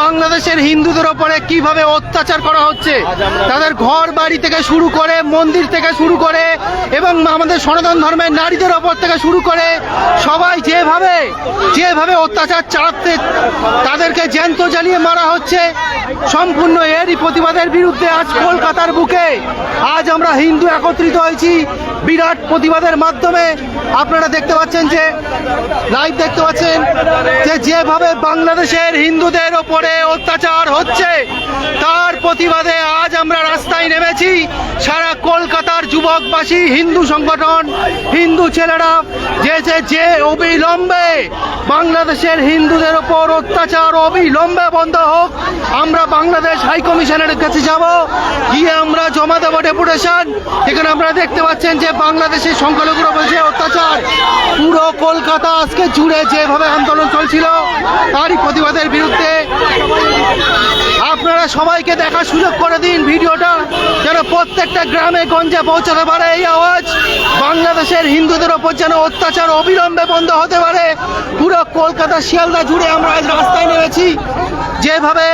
বাংলাদেশের হিন্দুদের ওপরে কীভাবে অত্যাচার করা হচ্ছে? তাদের ঘর বাড়ি থেকে শুরু করে মন্দির থেকে শুরু করে এবং আমাদের সনাতন ধর্মের নারীদের ওপর থেকে শুরু করে সবাই যেভাবে যেভাবে অত্যাচার চালাতে তাদেরকে জ্যান্ত জ্বালিয়ে মারা হচ্ছে সম্পূর্ণ এরই প্রতিবাদের বিরুদ্ধে আজ কলকাতার বুকে। আজ আমরা হিন্দু একত্রিত হয়েছি বিরাট প্রতিবাদের মাধ্যমে। আপনারা দেখতে পাচ্ছেন যে লাইভ দেখতে পাচ্ছেন যে যেভাবে বাংলাদেশের হিন্দুদের ওপরে অত্যাচার হচ্ছে। তার প্রতিবাদে আজ আমরা রাস্তায় নেমেছি। সারা কলকাতার যুবকবাসী, হিন্দু সংগঠন, হিন্দু ছেলেরা, যে যে যে অবিলম্বে বাংলাদেশের হিন্দুদের ওপর অত্যাচার অবিলম্বে বন্ধ হোক, আমরা বাংলাদেশ হাই কমিশনের কাছে যাব। গিয়ে আমরা জমা দেবো ডেপুটেশন। এখানে আমরা দেখতে পাচ্ছেন যে বাংলাদেশের সংখ্যালঘুর যে অত্যাচার। পুরো কলকাতা আজকে জুড়ে যেভাবে আন্দোলন চলছিল, তারই প্রতিবাদের বিরুদ্ধে। আপনারা সবাইকে দেখার সুযোগ করে দিন ভিডিওটা, যেন প্রত্যেকটা গ্রামে, গঞ্জে পৌঁছাতে পারে এই আওয়াজ। বাংলাদেশের হিন্দুদের ওপর যেন অত্যাচার অবিলম্বে বন্ধ হতে পারে। পুরো কলকাতা শিয়ালদা জুড়ে আমরা আজ রাস্তায় নেমেছি। যেভাবে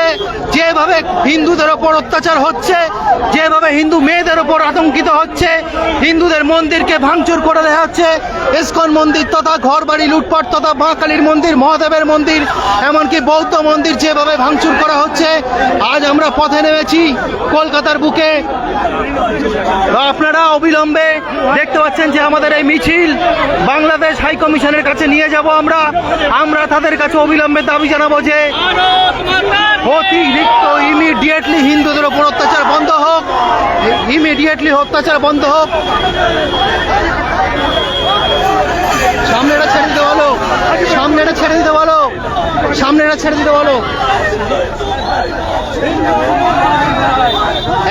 যেভাবে হিন্দুদের ওপর অত্যাচার হচ্ছে, যেভাবে হিন্দু মেয়েদের ওপর আতঙ্কিত হচ্ছে, হিন্দুদের মন্দিরকে ভাঙচুর করে দেওয়া হচ্ছে, ইস্কন মন্দির তথা ঘর বাড়ি লুটপাট তথা মা কালীর মন্দির, মহাদেবের মন্দির, এমনকি বৌদ্ধ মন্দির যেভাবে ভাঙচুর করা হচ্ছে, আজ আমরা পথে নেমেছি কলকাতার বুকে। আপনারা অবিলম্বে দেখতে পাচ্ছেন যে আমাদের এই মিছিল বাংলাদেশ হাই কমিশনের কাছে নিয়ে যাব আমরা। আমরা তাদের কাছে অবিলম্বে দাবি জানাব যে অতিরিক্ত ইমিডিয়েটলি হিন্দুদের ওপর অত্যাচার বন্ধ হোক ইমিডিয়েটলি অত্যাচার বন্ধ হোক সামনেটা ছেড়ে দিতে বলো সামনেটা ছেড়ে দিতে বলো সামনেটা ছেড়ে দিতে বলো।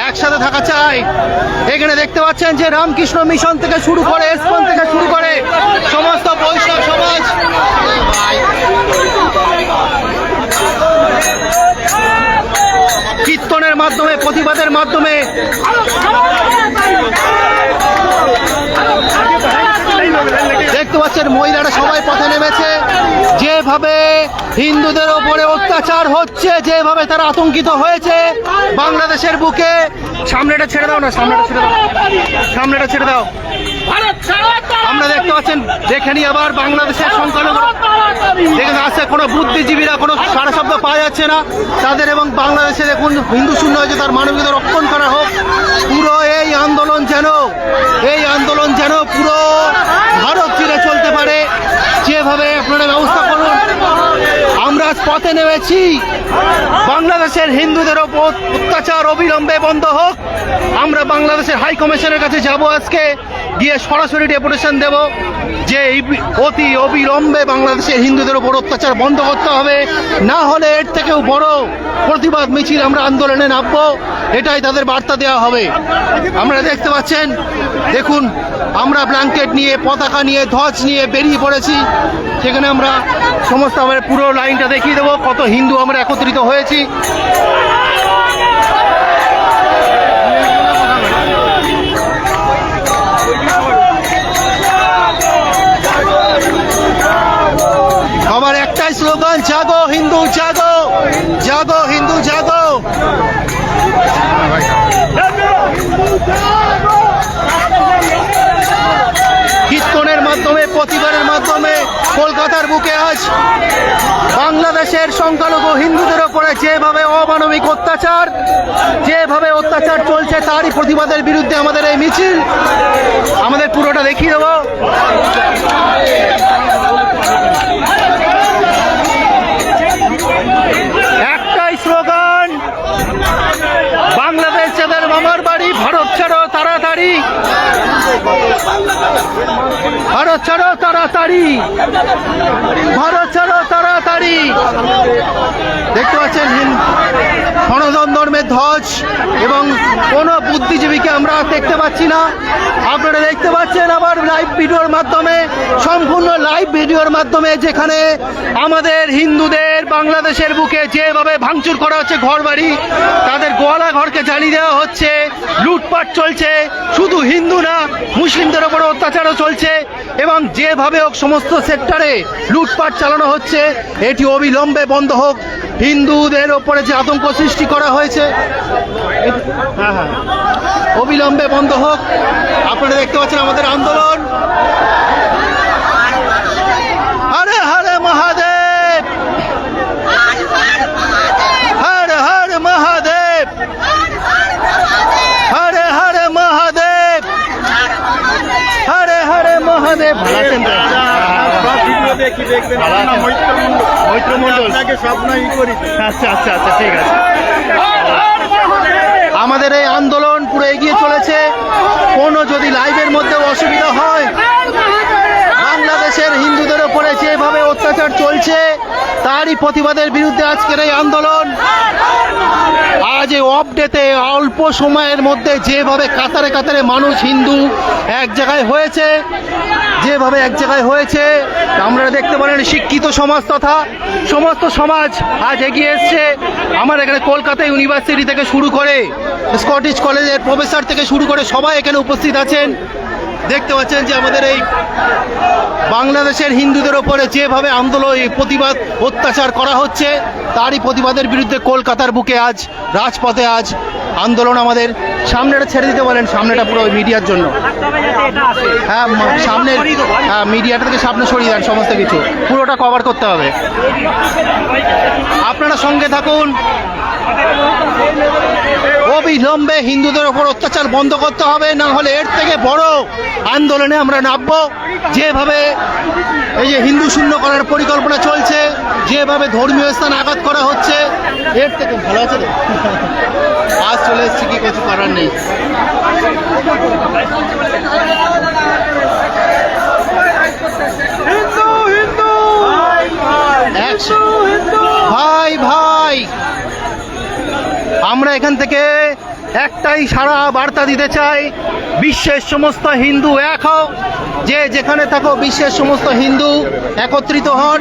একসাথে থাকা চাই। এখানে দেখতে পাচ্ছেন যে রামকৃষ্ণ মিশন থেকে শুরু করে এসকন থেকে শুরু করে সমস্ত বৈষ্ণব সমাজ। কীর্তনের মাধ্যমে, প্রতিবাদের মাধ্যমে দেখতে পাচ্ছেন মহিলারা সবাই হিন্দুদের ওপরে অত্যাচার হচ্ছে, যেভাবে তারা আতঙ্কিত হয়েছে, বাংলাদেশের বুকে। সামনেটা ছেড়ে দাও না, সামনেটা ছেড়ে দাও। সামনেটা ছেড়ে দাও। আমরা দেখতে পাচ্ছেন দেখেনি আবার বাংলাদেশের সংখ্যালঘু দেখেন আছে কোনো বুদ্ধিজীবীরা, কোনো সারা শব্দ পাওয়া যাচ্ছে না। তাদের এবং বাংলাদেশে দেখুন, হিন্দু শূন্য হয়েছে, তার মানবিকতা রক্ষণ করা হোক। পুরো এই আন্দোলন যেন, এই আন্দোলন যেন পুরো ভারত জুড়ে চলতে পারে যেভাবে আপনারা ব্যবস্থা করুন আমরা আজ পথে নেমেছি। বাংলাদেশের হিন্দুদের ওপর অত্যাচার অবিলম্বে বন্ধ হোক। আমরা বাংলাদেশের হাই কমিশনের কাছে যাব আজকে। গিয়ে সরাসরি ডেপুটেশন দেব। যে অতি অবিলম্বে বাংলাদেশের হিন্দুদের ওপর অত্যাচার বন্ধ করতে হবে। না হলে এর থেকেও বড় প্রতিবাদ মিছিল আমরা আন্দোলনে নামবো। এটাই তাদের বার্তা দেওয়া হবে। আমরা দেখতে পাচ্ছেন, দেখুন, আমরা ব্ল্যাঙ্কেট নিয়ে, পতাকা নিয়ে, ধ্বজ নিয়ে বেরিয়ে পড়েছি। সেখানে আমরা সমস্ত আমরা পুরো লাইনটা দেখিয়ে দেবো, কত হিন্দু আমরা একত্রিত হয়েছি। আমার একটাই স্লোগান, জাগো হিন্দু, জাগো জাগো হিন্দু, জাগো। বাংলাদেশের সংখ্যালঘু হিন্দুদের ওপরে যেভাবে অমানবিক অত্যাচার, যেভাবে অত্যাচার চলছে তারই প্রতিবাদের বিরুদ্ধে আমাদের এই মিছিল। আমাদের পুরোটা দেখিয়ে দেবো। একটাই স্লোগান, বাংলাদেশ যাদের মামার বাড়ি, ভারত ছাড়ো তাড়াতাড়ি। ভারত ছাড়ো তাড়াতাড়ি। ভারত ছাড়ো তাড়াতাড়ি। দেখতে পাচ্ছেন সনাতন ধর্মের ধ্বজ এবং কোনো বুদ্ধিজীবীকে আমরা দেখতে পাচ্ছি না। আপনারা দেখতে পাচ্ছেন আবার লাইভ ভিডিওর মাধ্যমে, সম্পূর্ণ লাইভ ভিডিওর মাধ্যমে যেখানে আমাদের হিন্দুদের বাংলাদেশের বুকে যেভাবে ভাঙচুর করা হচ্ছে ঘর বাড়ি তাদের গোয়ালা ঘরকে জ্বালিয়ে দেওয়া হচ্ছে, লুটপাট চলছে, শুধু হিন্দু না, মুসলিমদের ওপর অত্যাচারও চলছে। এবং যেভাবে হোক সমস্ত সেক্টরে লুটপাট চালানো হচ্ছে, এটি অবিলম্বে বন্ধ হোক। হিন্দুদের ওপরে যে আতঙ্ক সৃষ্টি করা হয়েছে হ্যাঁ হ্যাঁ। অবিলম্বে বন্ধ হোক। আপনারা দেখতে পাচ্ছেন আমাদের আন্দোলন হরে হরে মহাদেব হর হর মহাদেব হরে হরে মহাদেব হরে হরে ভালো আছেন তো? সব ভিডিও দেখি দেখবেন। মৈত্র মৈত্র মণ্ডল। আপনাকে স্বপ্নই করি। আচ্ছা আচ্ছা আচ্ছা ঠিক আছে। আমাদের এই আন্দোলন পুরো এগিয়ে চলেছে। কোনো যদি লাইভের মধ্যে অসুবিধা হয় বাংলাদেশের হিন্দুদের ওপরে যেভাবে অত্যাচার চলছে তারই প্রতিবাদের বিরুদ্ধে আজকের এই আন্দোলন। এই অফ ডেতে অল্প সময়ের মধ্যে যেভাবে কাতারে কাতারে মানুষ হিন্দু এক জায়গায় হয়েছে, যেভাবে এক জায়গায় হয়েছে, আমরা দেখতে পারেন শিক্ষিত সমাজ তথা সমস্ত সমাজ আজ এগিয়ে এসছে। আমার এখানে কলকাতা ইউনিভার্সিটি থেকে শুরু করে স্কটিশ কলেজের প্রফেসর থেকে শুরু করে সবাই এখানে উপস্থিত আছেন। দেখতে পাচ্ছেন যে আমাদের এই বাংলাদেশের হিন্দুদের ওপরে যেভাবে আন্দোলন প্রতিবাদ, অত্যাচার করা হচ্ছে, তারই প্রতিবাদের বিরুদ্ধে কলকাতার বুকে আজ, রাজপথে আজ আন্দোলন আমাদের সামনেটা ছেড়ে দিতে বলেন সামনেটা পুরো মিডিয়ার জন্য। হ্যাঁ সামনে হ্যাঁ মিডিয়াটা থেকে সামনে সরিয়ে দেন সমস্ত কিছু। পুরোটা কভার করতে হবে। আপনারা সঙ্গে থাকুন অবিলম্বে হিন্দুদের ওপর অত্যাচার বন্ধ করতে হবে না হলে এর থেকে বড় আন্দোলনে আমরা নামবো। যেভাবে এই যে হিন্দু শূন্য করার পরিকল্পনা চলছে যেভাবে ধর্মীয় স্থান আঘাত করা হচ্ছে এর থেকে ভালো আছে আজ চলে এসেছি কি কিছু করার নেই. ভাই ভাই আমরা এখান থেকে একটাই সারা বার্তা দিতে চাই, বিশ্বের সমস্ত হিন্দু এক হও। যে যেখানে থাকো, বিশ্বের সমস্ত হিন্দু একত্রিত হন।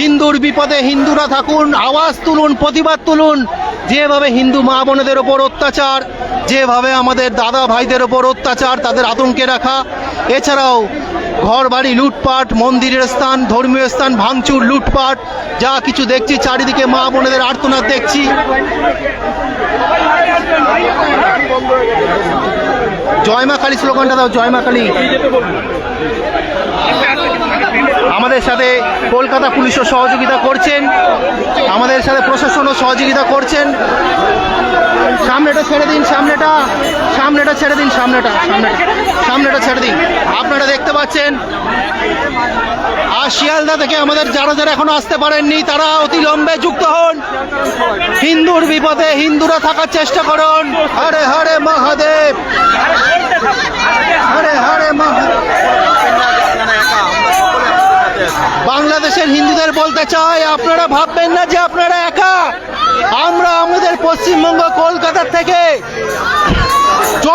হিন্দুর বিপদে হিন্দুরা থাকুন, আওয়াজ তুলুন, প্রতিবাদ তুলুন। যেভাবে হিন্দু মা বোনেদের ওপর অত্যাচার, যেভাবে আমাদের দাদা ভাইদের ওপর অত্যাচার, তাদের আতঙ্কে রাখা। এছাড়াও ঘর বাড়ি লুটপাট, মন্দিরের স্থান, ধর্মীয় স্থান, ভাঙচুর, লুটপাট, যা কিছু দেখছি, চারিদিকে মা বোনেদের আর্তনাদ দেখছি। জয় মা কালী স্লোগানটা দাও, জয় মা কালী। আমাদের সাথে কলকাতা পুলিশও সহযোগিতা করছেন। আমাদের সাথে প্রশাসনও সহযোগিতা করছেন। সামনেটা ছেড়ে দিন সামনেটা সামনেটা ছেড়ে দিন সামনেটা সামনেটা সামনেটা ছেড়ে দিন। আপনারা দেখতে পাচ্ছেন আর শিয়ালদা থেকে আমাদের যারা যারা এখনও আসতে পারেননি, তারা অতিলম্বে যুক্ত হন। হিন্দুর বিপদে হিন্দুরা থাকার চেষ্টা করুন। হরে হরে মহাদেব। হরে হরে মহাদেব। বাংলাদেশের হিন্দুদের বলতে চাই, আপনারা ভাববেন না যে আপনারা পশ্চিমবঙ্গ কলকাতা থেকে।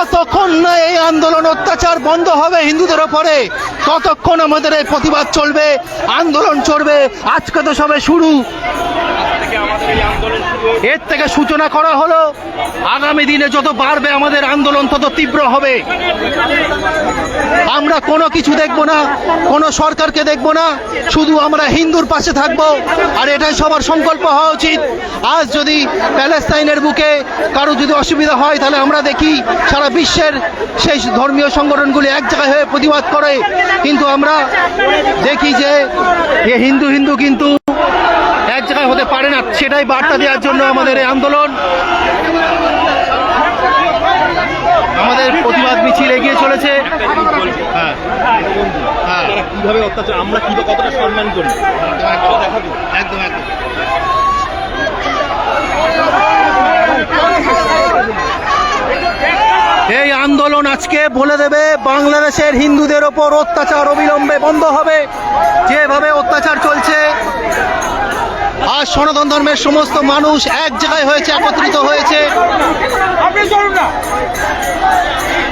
যতক্ষণ না এই আন্দোলন অত্যাচার বন্ধ হবে হিন্দুদের ওপরে, ততক্ষণ আমাদের এই প্রতিবাদ চলবে, আন্দোলন চলবে। আজকে তো সবে শুরু। এর থেকে সূচনা করা হলো, আগামী দিনে যত বাড়বে আমাদের আন্দোলন, তত তীব্র হবে। আমরা কোনো কিছু দেখব না, কোনো সরকারকে দেখব না, শুধু আমরা হিন্দুর পাশে থাকব, আর এটাই সবার সংকল্প হওয়া উচিত। আজ যদি প্যালেস্তাইনের বুকে কারও যদি অসুবিধা হয়, তাহলে আমরা দেখি, সারা বিশ্বের সেই ধর্মীয় সংগঠনগুলি এক জায়গায় হয়ে প্রতিবাদ করে কিন্তু আমরা দেখি যে এ হিন্দু হিন্দু কিন্তু এক জায়গায় হতে পারে না। সেটাই বার্তা দেওয়ার জন্য আমাদের এই আন্দোলন। আমাদের প্রতিবাদ মিছিল এগিয়ে চলেছে। হ্যাঁ। হ্যাঁ। কীভাবে অত্যাচার আমরা কি কতটা সম্মান করি একদম একদম এই আন্দোলন আজকে বলে দেবে, বাংলাদেশের হিন্দুদের ওপর অত্যাচার অবিলম্বে বন্ধ হবে। যেভাবে অত্যাচার চলছে, আজ সনাতন ধর্মের সমস্ত মানুষ এক জায়গায় হয়েছে, একত্রিত হয়েছে।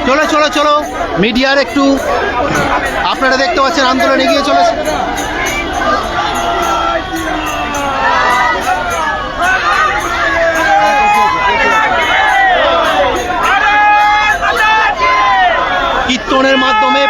চলো চলো চলো, মিডিয়ার একটু, আপনারা দেখতে পাচ্ছেন আন্দোলন এগিয়ে চলেছে। কীর্তনের মাধ্যমে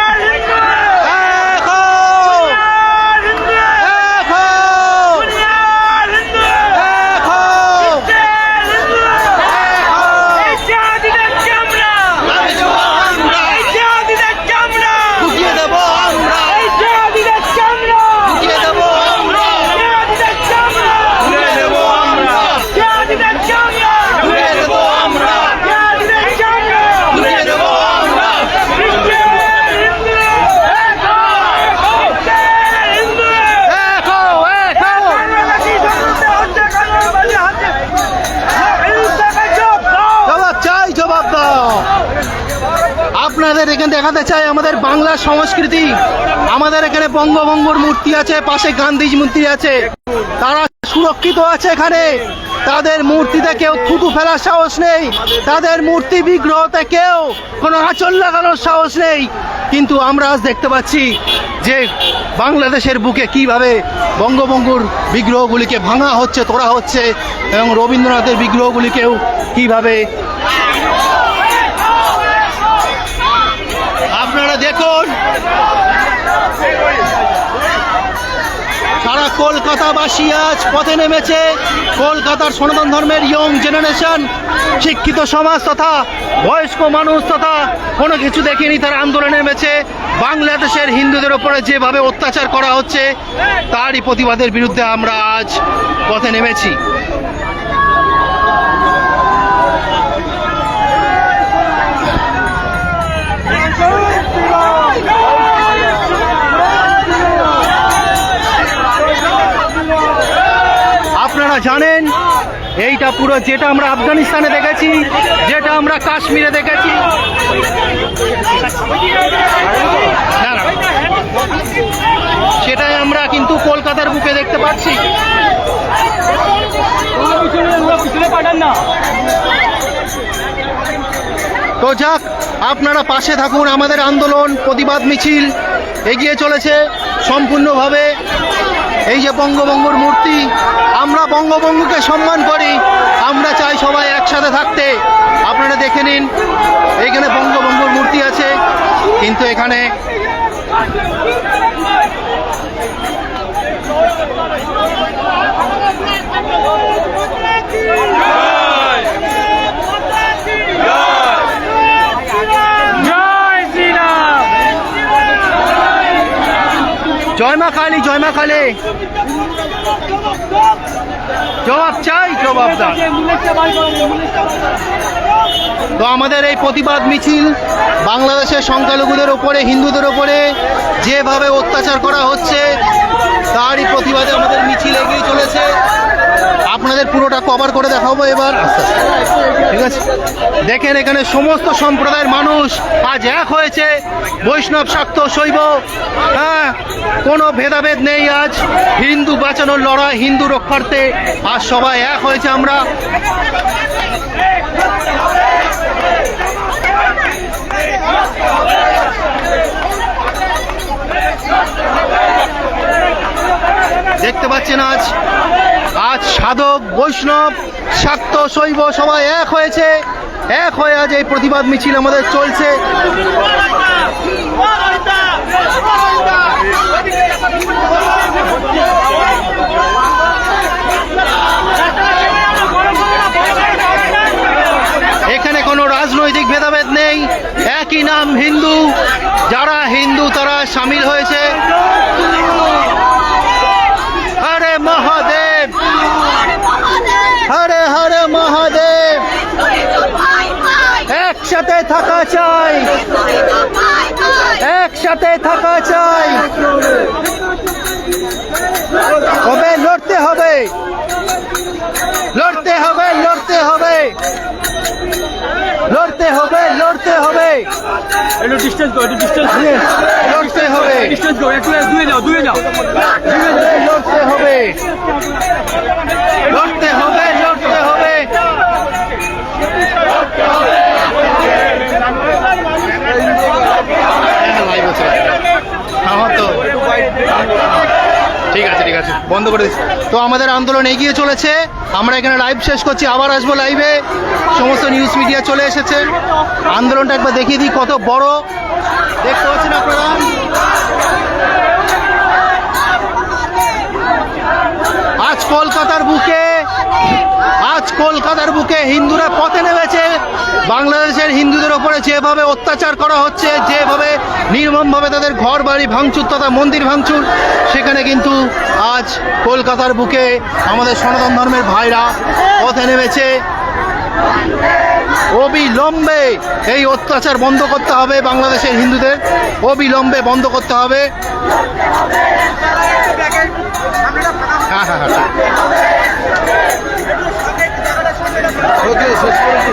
বাংলার সংস্কৃতি। আমাদের এখানে বঙ্গবঙ্গুর মূর্তি আছে, পাশে গান্ধীজ মূর্তি আছে। তারা সুরক্ষিত আছে এখানে। তাদের মূর্তিতে কেউ থুতু ফেলার সাহস নেই। তাদের মূর্তি বিগ্রহতে কেউ কোনো আঁচল লাগানোর সাহস নেই। কিন্তু আমরা আজ দেখতে পাচ্ছি যে বাংলাদেশের বুকে কীভাবে বঙ্গবঙ্গুর বিগ্রহগুলিকে ভাঙা হচ্ছে, তোড়া হচ্ছে এবং রবীন্দ্রনাথের বিগ্রহগুলিকেও কীভাবে কলকাতাবাসী আজ পথে নেমেছে। কলকাতার সনাতন ধর্মের ইয়ং জেনারেশন শিক্ষিত সমাজ তথা বয়স্ক মানুষ তথা কোনো কিছু দেখেনি তারা আন্দোলনে নেমেছে। বাংলাদেশের হিন্দুদের ওপরে যেভাবে অত্যাচার করা হচ্ছে, তারই প্রতিবাদের বিরুদ্ধে আমরা আজ পথে নেমেছি। আপনারা জানেন, এইটা পুরো যেটা আমরা আফগানিস্তানে দেখেছি, যেটা আমরা কাশ্মীরে দেখেছি। সেটাই আমরা কিন্তু কলকাতার বুকে দেখতে পাচ্ছি তো যাক, আপনারা পাশে থাকুন, আমাদের আন্দোলন, প্রতিবাদ মিছিল এগিয়ে চলেছে সম্পূর্ণভাবে এই যে বঙ্গবঙ্গুর মূর্তি, আমরা বঙ্গবঙ্গুকে সম্মান করি, আমরা চাই সবাই একসাথে থাকতে। আপনারা দেখে নিন এখানে বঙ্গবঙ্গুর মূর্তি আছে, কিন্তু এখানে জয় মা কালী, জয় মা কালী। জবাব চাই, জবাব তো আমাদের এই প্রতিবাদ মিছিল বাংলাদেশের সংখ্যালঘুদের ওপরে হিন্দুদের ওপরে যেভাবে অত্যাচার করা হচ্ছে, তারই প্রতিবাদে আমাদের মিছিল এগিয়ে চলেছে। আপনাদের পুরোটা কভার করে দেখাবো এবার। ঠিক আছে? দেখেন এখানে সমস্ত সম্প্রদায়ের মানুষ আজ এক হয়েছে। বৈষ্ণব শাক্ত শৈব হ্যাঁ? কোনো ভেদাভেদ নেই আজ। হিন্দু বাঁচানোর লড়াই, হিন্দু রক্ষার্থে আজ সবাই এক হয়েছে আমরা। দেখতে পাচ্ছেন আজ আজ সাধক বৈষ্ণব, শাক্ত শৈব সবাই এক হয়েছে। এক হয়ে আজ এই প্রতিবাদ মিছিল আমাদের চলছে এখানে কোনো রাজনৈতিক ভেদাভেদ নেই একই নাম হিন্দু যারা হিন্দু তারা সামিল হয়েছে হরে মহাদেব হরে হরে মহাদেব একসাথে থাকা চাই। একসাথে থাকা চাই। তবে লড়তে হবে। লড়তে হবে লড়তে হবে। লড়তে হবে লড়তে হবে। একটু ডিস্টেন্স গো একটু ডিস্টেন্স লড়তে হবে। ডিস্টেন্স গো একটু দূরে যাও দূরে যাও। লড়তে হবে। লড়তে হবে হ্যাঁ, live আছে। আমার তো ঠিক আছে ঠিক আছে বন্ধ করে দিচ্ছে। তো আমাদের আন্দোলন এগিয়ে চলেছে। আমরা এখানে লাইভ শেষ করছি, আবার আসব লাইভে সমস্ত নিউজ মিডিয়া চলে এসেছে। আন্দোলনটা একবার দেখিয়ে দিই, কত বড়। দেখতে পাচ্ছেন আপনারা? আজ কলকাতার বুকে আজ কলকাতার বুকে হিন্দুরা পথে নেমেছে। বাংলাদেশের হিন্দুদের ওপরে যেভাবে অত্যাচার করা হচ্ছে, যেভাবে নির্মমভাবে তাদের ঘর বাড়ি ভাঙচুর তথা মন্দির ভাঙচুর, সেখানে কিন্তু আজ কলকাতার বুকে আমাদের সনাতন ধর্মের ভাইরা পথে নেমেছে। অবিলম্বে এই অত্যাচার বন্ধ করতে হবে বাংলাদেশের হিন্দুদের। অবিলম্বে বন্ধ করতে হবে। হ্যাঁ হ্যাঁ হ্যাঁ। ওকে শেষ করেছি